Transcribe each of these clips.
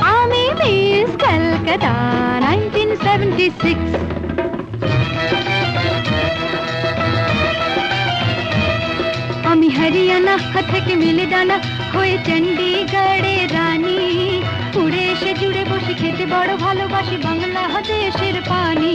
আমি miss Kolkata nineteen seventy six আমি হরিয়ানা থেকে মিলে ডানা হয়ে চণ্ডীগড়ে রানী। উড়ে এসে জুড়ে বসে খেতে বড় ভালোবাসি বাংলাদেশের পানি।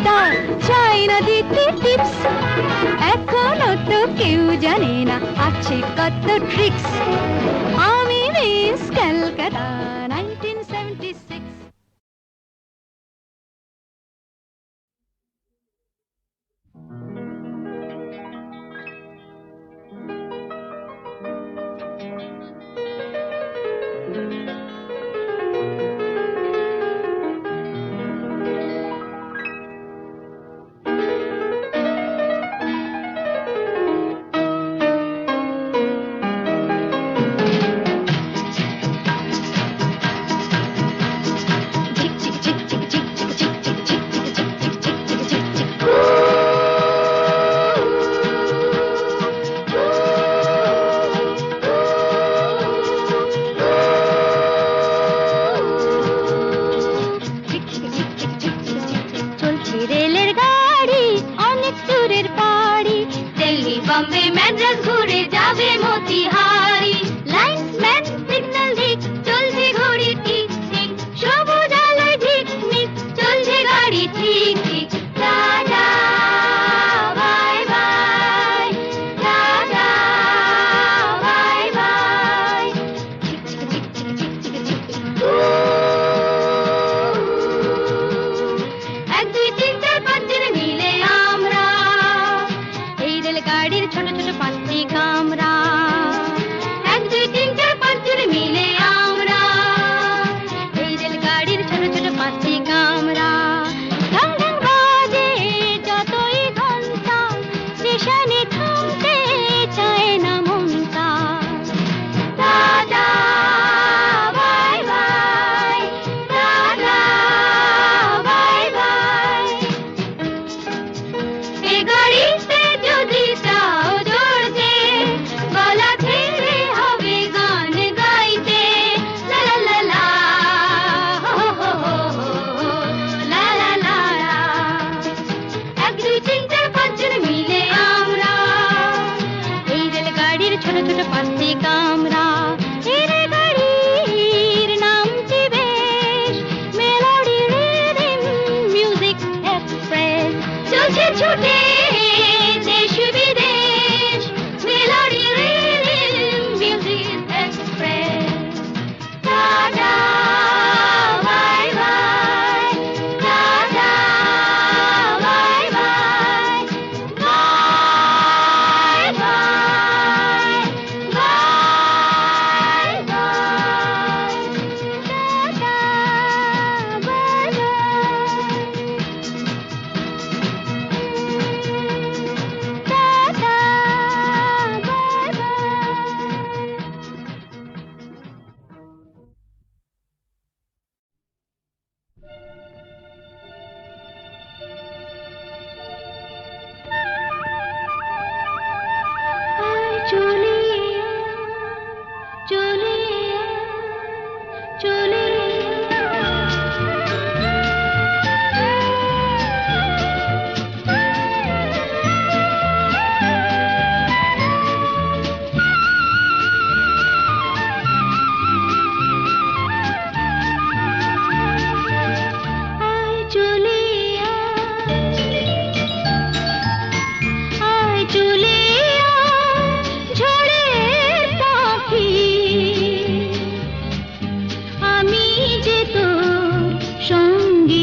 Kolkata চাই না দিতে টিপস এখনও তো কেউ জানে না আছে কত ট্রিক্স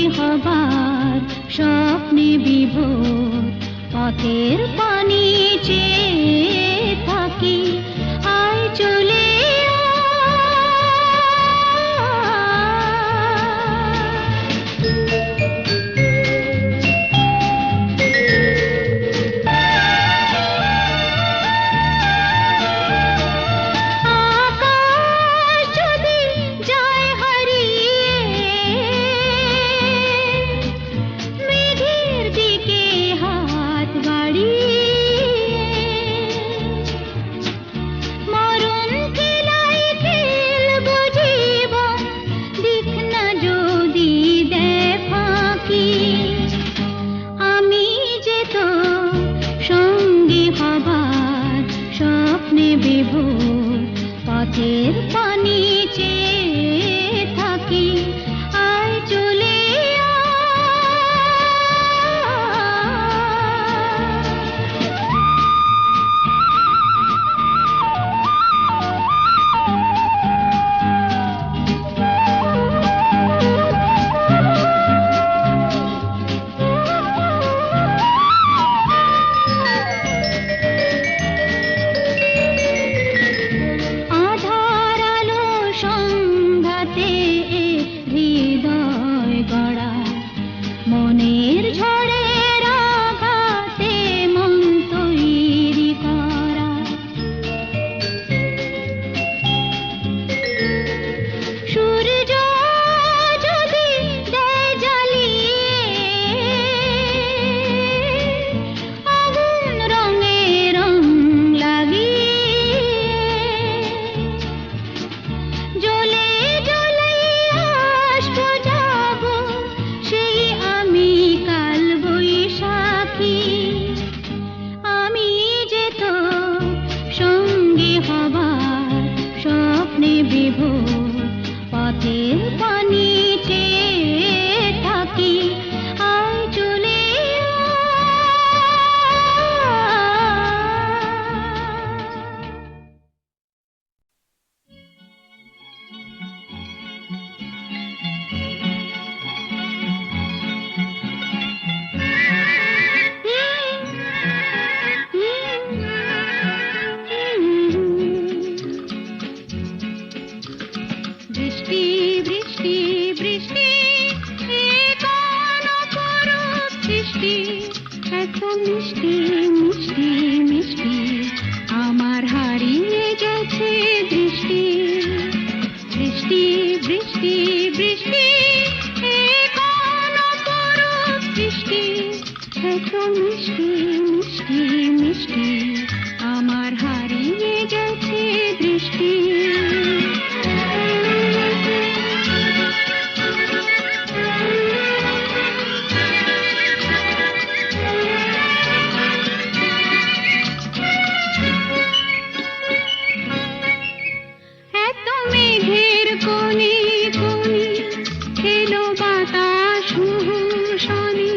হবার স্বপ্নে বিভোর পথের পা বিভোর পথের পানি চেয়ে शानी